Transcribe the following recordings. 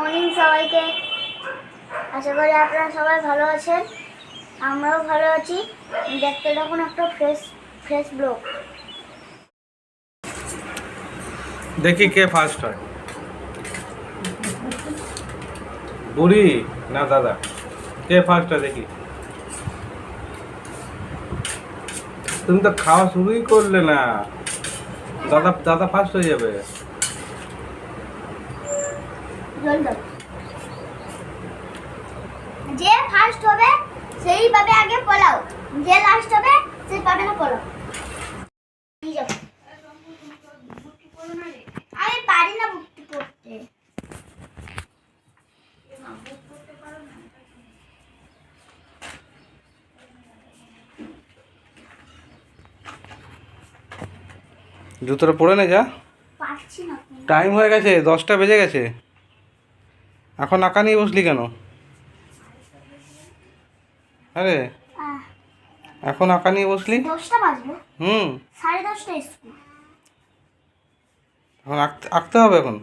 Morning সবাইকে। আশা করি আপনারা সবাই ভালো আছেন। আমরাও ভালো আছি। দেখতে তখন একটা ফ্রেশ ফ্রেশ ব্লগ দেখি কে ফার্স্ট হয়। বুড়ি না দাদা? কে ফার্স্ট হয় দেখি। তুমি তো খাওয়া শুরুই করলে না। দাদা দাদা ফার্স্ট হয়ে যাবে। যে ফার্স্ট হবে সেই পাবে আগে পোলাও। যে লাস্ট হবে সেই পাবে না পোলাও। আমি পারি না বুকটি পড়তে জুতোটা পরে নে যা টাইম হয়ে গেছে দশটা বেজে গেছে। এখন আঁকা নিয়ে বসলি কেন? আরে এখন আঁকা নিয়ে বসলি? হুম। এখন আঁকতে হবে এখন?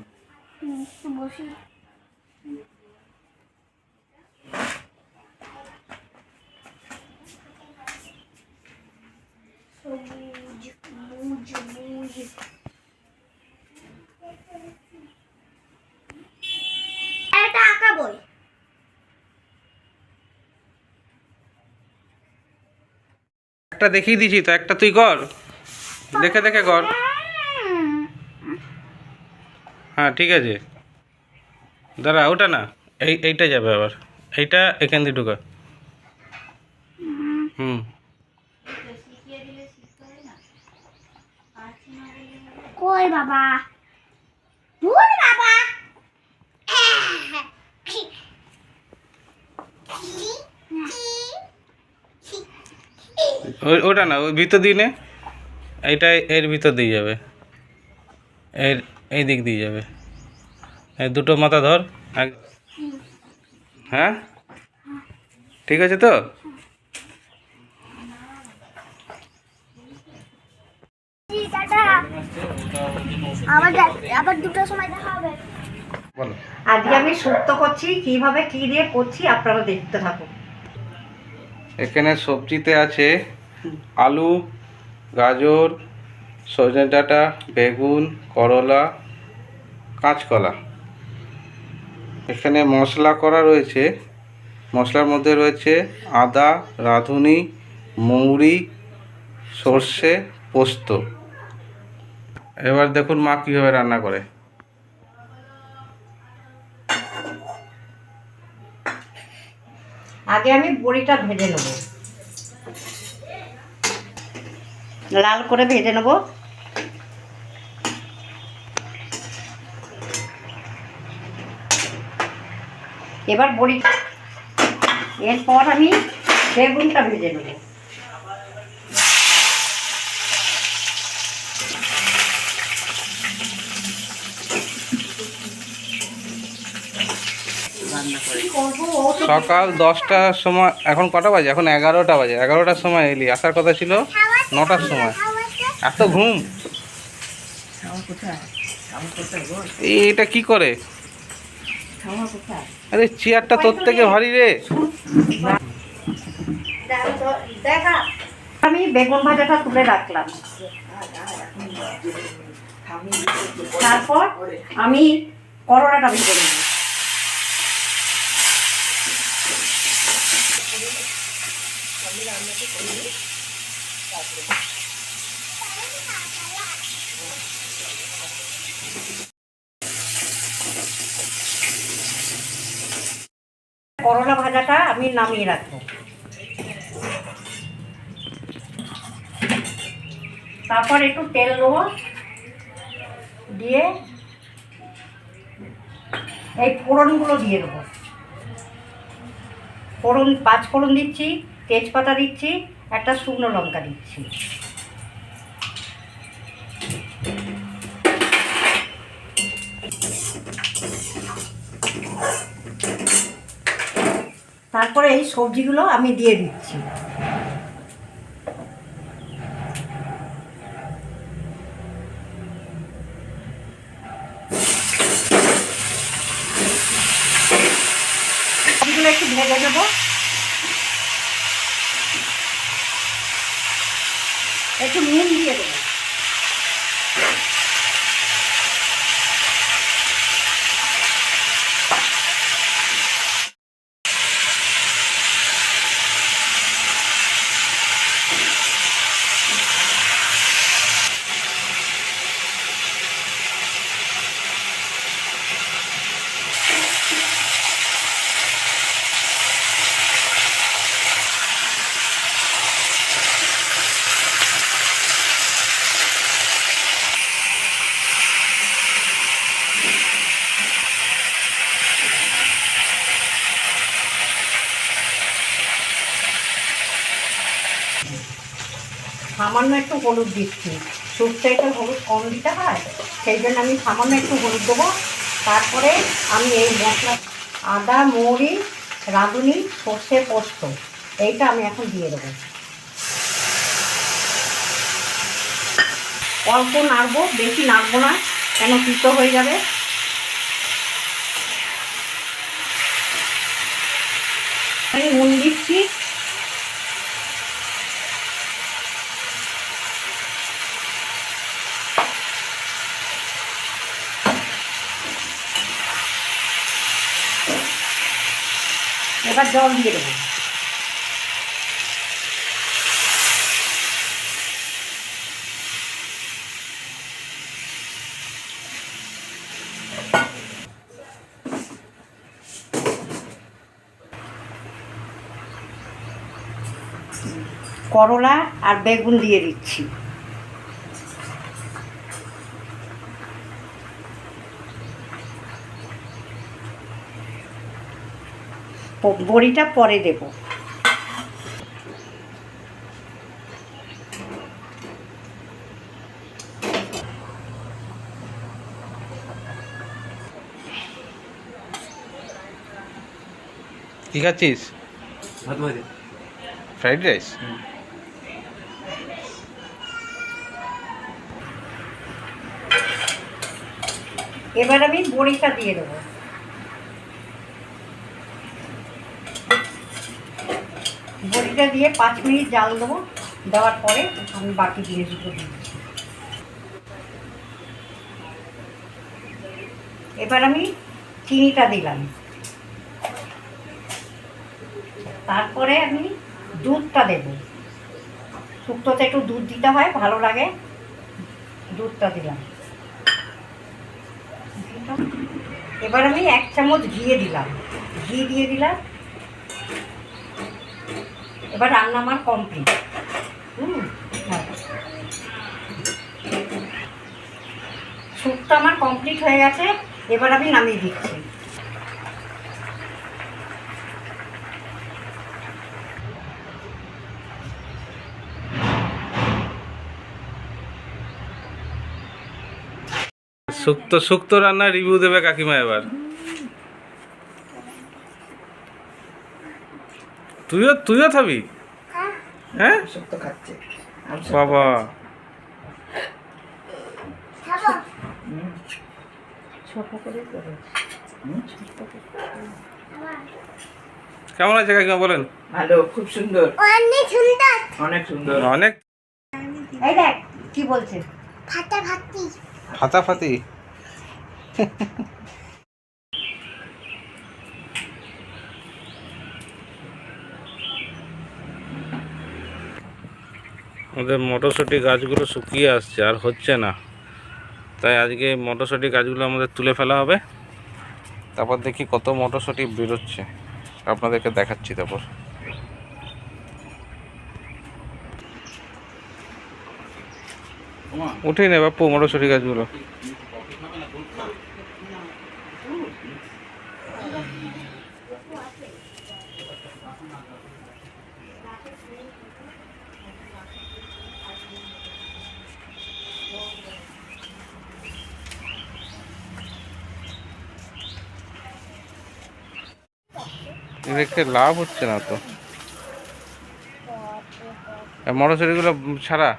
সবুজ বুজ বুজ একটা আঁকা বই একটা দেখিয়ে দিছি তো, একটা তুই কর। দেখে দেখে কর। হ্যাঁ ঠিক আছে। দাঁড়া, ওটা না, এই, এইটা যাবে আবার। এইটা এখান দিয়ে ঢুকা। হুম। কই বাবা? ভুল বাবা ওই ওটা না ওই ভিতর দিয়ে নে। এইটা এর ভিতর দিয়ে যাবে। এর এই দিক দিয়ে যাবে। এই দুটো মাথা ধর হ্যাঁ? ঠিক আছে তো? টাটা। আবার দেখ- আবার দুটোর সময় দেখা হবে। বলো। আজকে আমি শুক্তো করছি কীভাবে কি দিয়ে করছি আপনারা দেখতে থাকুন। এখানে সবজিতে আছে আলু, গাজর, সজনে ডাঁটা, বেগুন, করলা, কাঁচকলা। এখানে মশলা করা রয়েছে। মশলার মধ্যে রয়েছে আদা, রাঁধুনি, মৌরি, সর্ষে, পোস্ত। এবার দেখুন মা কীভাবে রান্না করে। আগে আমি বড়িটা ভেজে নেব। লাল করে ভেজে নেব। এবার বড়ি এরপর আমি বেগুনটা ভেজে নেব। সকাল দশটার সময়, এখন কটা বাজে? এখন এগারোটা বাজে। এগারোটার সময় এলি। আসার কথা ছিল? নটার সময়। এত ঘুম। এই এটা কি করে? আরে চেয়ারটা তোর থেকে ভারী রে। আমি বেগুন ভাজাটা তুলে রাখলাম। তারপর আমি করলাটা ভেজে নেব। করলা ভাজাটা আমি নামিয়ে রাখব। তারপর একটু তেল দেবো। দিয়ে এই ফোড়নগুলো দিয়ে দেবো। ফোড়ন, পাঁচ ফোড়ন দিচ্ছি, তেজপাতা দিচ্ছি, একটা শুকনো লঙ্কা দিচ্ছি। তারপরে এই সবজিগুলো আমি দিয়ে দিচ্ছি। একটু ভেজে দেবো একটু নুন দিয়ে দেবো। সামান্য একটু হলুদ দিচ্ছি। স্যুপ চাইতে হলুদ কম দিতে হয়, সেই জন্য আমি সামান্য একটু হলুদ দেবো। তারপরে আমি এই মশলা, আদা, মৌরি, রাঁধুনি, সর্ষে, পোস্ত, এইটা আমি এখন দিয়ে দেবো। অল্প নাড়বো, বেশি নাড়বো না, কেন তিতো হয়ে যাবে। আমি নুন দিচ্ছি। এবার জল দিয়ে দেবো। করলা আর বেগুন দিয়ে দিচ্ছি। বড়িটা পরে দেব। কী খাচ্ছিস? Fried rice? এবার আমি বড়িটা দিয়ে দেবো। বড়িটা দিয়ে পাঁচ মিনিট জাল দেবো, দেওয়ার পরে আমি বাকি জিনিসগুলো দিচ্ছি এবার আমি চিনিটা দিলাম। তারপরে আমি দুধটা দেব। শুক্তোতে একটু দুধ দিতে হয়, ভালো লাগে। দুধটা দিলাম। এবার আমি এক চামচ ঘিয়ে দিলাম। ঘি দিয়ে দিলাম। এবার রান্না আমার কমপ্লিট হুম। হ্যাঁ। স্যুপটা আমার কমপ্লিট হয়ে গেছে এবার আমি নামিয়ে দিচ্ছি। শুক্তো শুক্তো রান্নার রিভিউ দেবে কাকিমা এবার। তুইও তুইও থাবি হ্যাঁ? বাবা। খাব ছোট করে করে আমার কেমন আছে কাকিমা বলেন? ভালো খুব সুন্দর। অনেক সুন্দর। অনেক সুন্দর। অনেক? এই দেখ কি বলছে? ফাটা ভাতি ফাতাফাতি আমাদের মটরশুঁটি গাছগুলো শুকিয়ে আসছে, আর হচ্ছে না। তাই আজকে মটরশুঁটি গাছগুলো আমাদের তুলে ফেলা হবে। তারপর দেখি কত মটরশুঁটি বেরোচ্ছে। আপনাদেরকে দেখাচ্ছি তারপর। উঠে নে বাপু মটরশুঁটি গাছগুলো। দেখতে লাভ হচ্ছে না তো। মটরশুটিগুলো ছাড়া?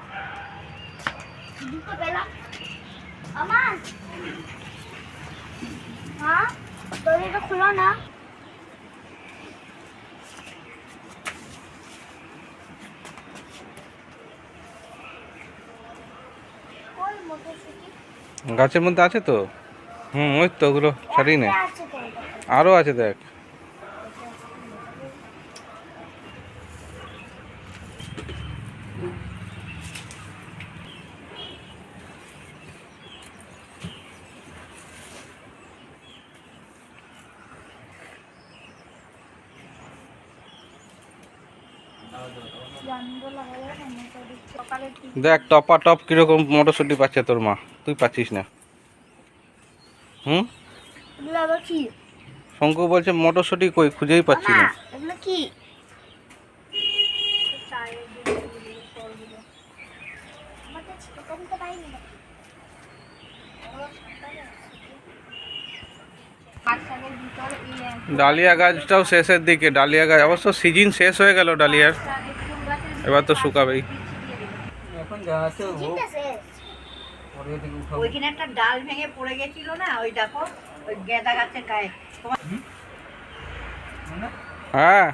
গাছের মধ্যে আছে তো? হুম ওই তো ওগুলো ছাড়ি না। আরও আছে দেখ। দেখ টপা টপ কীরকম মটরশুঁটি পাচ্ছে তোর মা। তুই পাচ্ছিস না। হুম? শঙ্কু বলছে মটরশুঁটি কই? খুঁজেই পাচ্ছি না। কি? ডালিয়া গাছটাও শেষের দিকে ডালিয়া গাছ। অবশ্য সিজন শেষ হয়ে গেল ডালিয়ার। এবার তো শুকাবেই। এখন যা আছে হোক ঠিক আছে পরে থেকে উঠাবো। ওইখানে একটা ডাল ভেঙে পড়ে গেছিল না ওই দেখো ওই গেঁদা গাছের গায়ে। হ্যাঁ।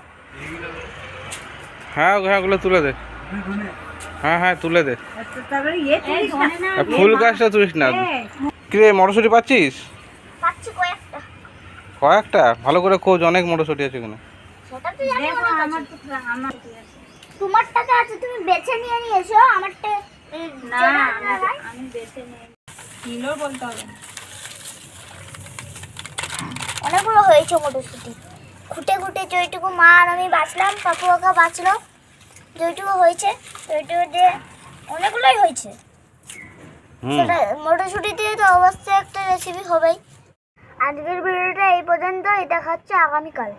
হ্যাঁ হ্যাঁ ওগুলো তুলে দে। হ্যাঁ হ্যাঁ তুলে দে। ফুল গাছটা তুলিস না। কিরে মটরশুঁটি পাচ্ছিস? পাচ্ছি কয়েকটা? ভালো করে খোঁজ অনেক মটরশুঁটি আছে এখানে। সেটা তো জানি আমার তো আমার তোমার টাকা আছে তুমি বেছে নিয়ে নিয়ে এসো আমারটা না আমি বেছে নিয়ে কিলো বলতে হবে অনেকগুলো হয়েছে মটরশুঁটি। খুঁটে খুঁটে যেইটুকু মা আর আমি বাঁচলাম পাপু কাকা বাঁচলো। যেইটুকু হয়েছে ওইটুকু দিয়ে অনেকগুলোই হয়েছে। সেটা মটরশুঁটি দিয়ে তো অবশ্যই একটা রেসিপি হবেই। আজকের ভিডিওটা এই পর্যন্ত এটা খাচ্ছে আগামীকাল।